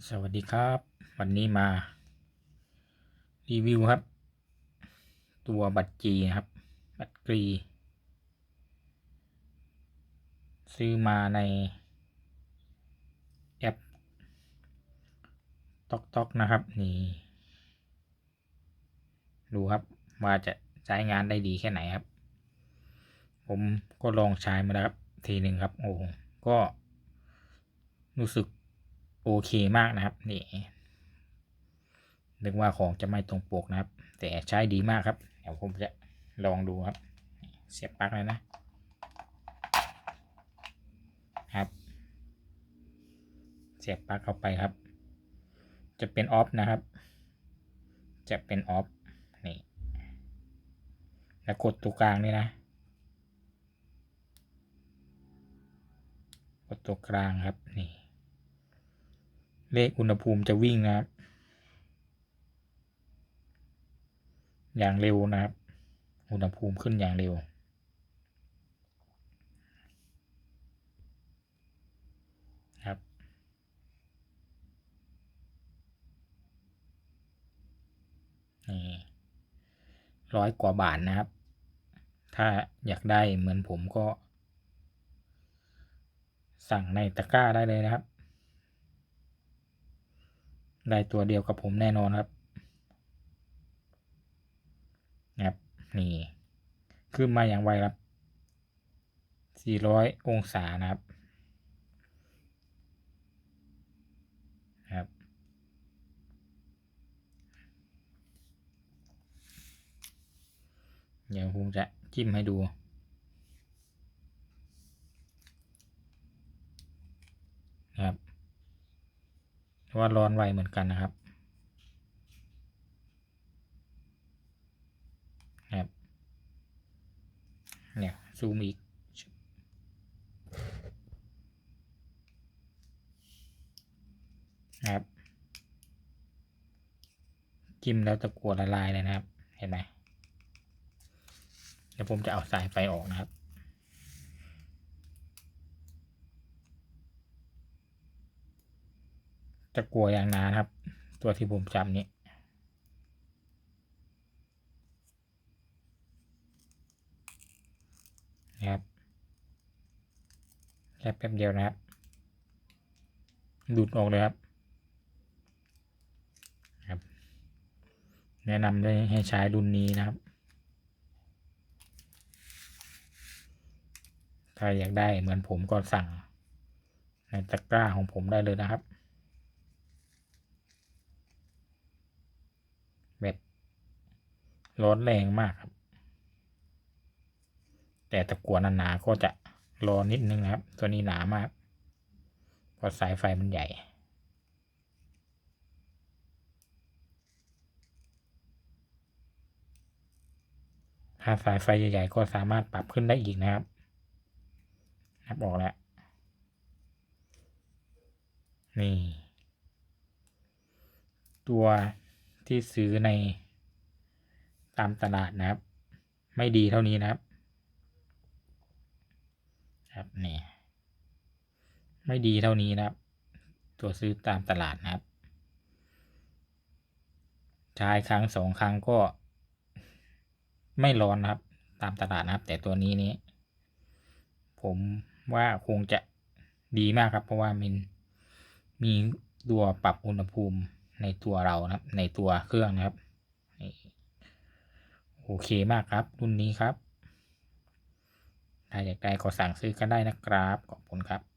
สวัสดีครับ วันนี้มา รีวิวครับ ตัวบัตรจีนะครับ บัตรกรี ซื้อมาใน แอปตอกตอกนะครับ นี่ ดูครับว่าจะใช้งานได้ดีแค่ไหนครับ ผมก็ลองใช้มาแล้วครับ ทีหนึ่งครับ โอ้โหก็รู้สึก โอเคมากนะครับ นี่นึกว่าของจะไม่ตรงปกนะครับ แต่ใช้ดีมากครับ เดี๋ยวผมจะลองดูครับ เสียบปลั๊กเลยนะครับ เสียบปลั๊กเข้าไปครับ จะเป็นออฟนะครับ จะเป็นออฟนี่แล้วกดตัวกลางนี่นะกดตัวกลางครับนี่ เลขอุณหภูมิจะวิ่งนะครับ อย่างเร็วนะครับ อุณหภูมิขึ้นอย่างเร็ว ครับ นี่ร้อยกว่าบาทนะครับ ถ้าอยากได้เหมือนผมก็ สั่งในตะกร้าได้เลยนะครับ ได้ตัวเดียวกับผมแน่นอนครับนะครับนี่ ขึ้นมาอย่างไวครับ 400 องศานะครับครับ เดี๋ยวผมจะจิ้มให้ดูนะครับ ว่าร้อนไวเหมือนกันนะครับครับเนี่ยซูมอีกนะครับจิ้มแล้วตะกัวละลายเลยนะครับ เห็นไหมเดี๋ยวผมจะเอาสายไฟออกนะครับ จะกลัวอย่างนานครับ ตัวที่ผมจำนี้นะครับแค่แป๊บเดียวนะครับดูดออกเลยครับครับ แนะนำได้ให้ใช้รุ่นนี้นะครับ ถ้าอยากได้เหมือนผมก็สั่งในตะกร้าของผมได้เลยนะครับ ร้อนแรงมากครับ แต่ตะกั่วหนาๆก็จะร้อนนิดนึงนะครับ ตัวนี้หนามากเพราะสายไฟมันใหญ่ถ้าสายไฟใหญ่ๆก็สามารถปรับขึ้นได้อีกนะครับนับออกแล้ว นี่ ตัวที่ซื้อในามตลาดนะครับ ไม่ดีเท่านี้นะครับ ครับนี่ไม่ดีเท่านี้นะครับ ตัวซื้อตามตลาดนะครับใช้ครั้งสองครั้งก็ ไม่ร้อนนะครับ ตามตลาดนะครับ แต่ตัวนี้นี้ผมว่าคงจะดีมากครับ เพราะว่ามันมีตัวปรับอุณหภูมิในตัวเรานะครับ ในตัวเครื่องนะครับ โอเคมากครับรุ่นนี้ครับ ถ้าอยากได้ก็สั่งซื้อกันได้นะครับ ขอบคุณครับ